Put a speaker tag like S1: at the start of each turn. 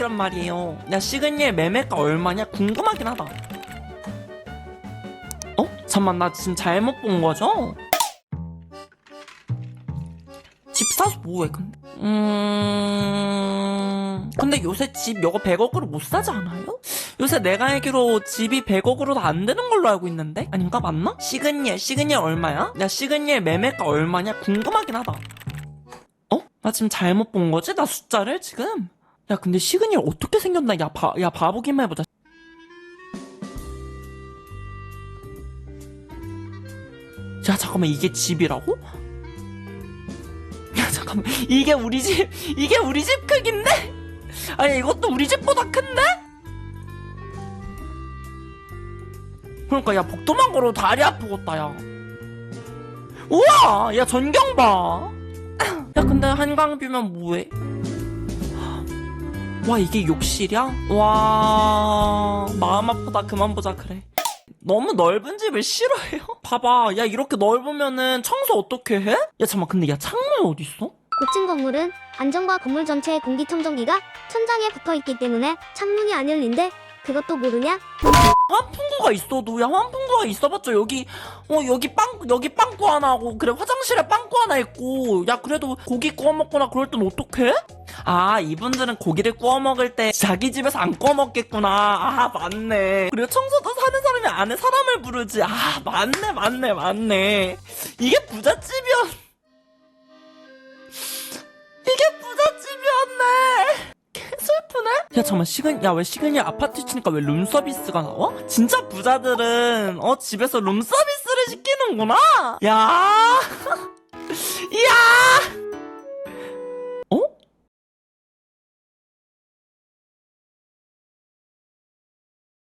S1: 연락이란 말이에요. 야 시그니엘 매매가 얼마냐 궁금하긴 하다. 어? 잠만 나 지금 잘못 본 거죠? 집 사서 뭐해 근데? 음... 근데 요새 집 요거 100억으로 못 사지 않아요? 요새 내가 알기로 집이 100억으로도 안 되는 걸로 알고 있는데? 아닌가 맞나? 시그니엘 시그니엘 얼마야? 야 시그니엘 매매가 얼마냐 궁금하긴 하다. 어? 나 지금 잘못 본 거지? 나 숫자를 지금? 야 근데 시그니엘 어떻게 생겼나? 야, 바, 야 봐보기만 해보자. 야 잠깐만 이게 집이라고? 야 잠깐만 이게 우리 집 이게 우리 집 크기인데? 아니 이것도 우리 집보다 큰데? 그러니까 야 복도만 걸어도 다리 아프겠다 야 우와 야 전경 봐야 근데 한강 뷰면 뭐해 와 이게 욕실이야? 와 마음 아프다 그만 보자 그래 너무 넓은 집을 싫어해요? 봐봐 야 이렇게 넓으면은 청소 어떻게 해? 야 잠깐 근데 야 창문 어딨어?
S2: 고층 건물은 안전과 건물 전체의 공기청정기가 천장에 붙어 있기 때문에 창문이 안 열린대. 그것도 모르냐?
S1: 환풍구가 있어도 야 환풍구가 있어봤자 여기 어 여기 빵 여기 빵꾸 하나 하고 그래 화장실에 빵꾸 하나 있고 야 그래도 고기 구워 먹거나 그럴 땐 어떡해? 아 이분들은 고기를 구워 먹을 때 자기 집에서 안 구워 먹겠구나 아 맞네 그리고 청소도 사는 사람이 안에 사람을 부르지 아 맞네 맞네 맞네 이게 부잣집이었 야 잠깐만 시간 야 왜 시간이 아파트 치니까 왜 룸 서비스가 나와? 진짜 부자들은 어 집에서 룸 서비스를 시키는구나? 야! 이야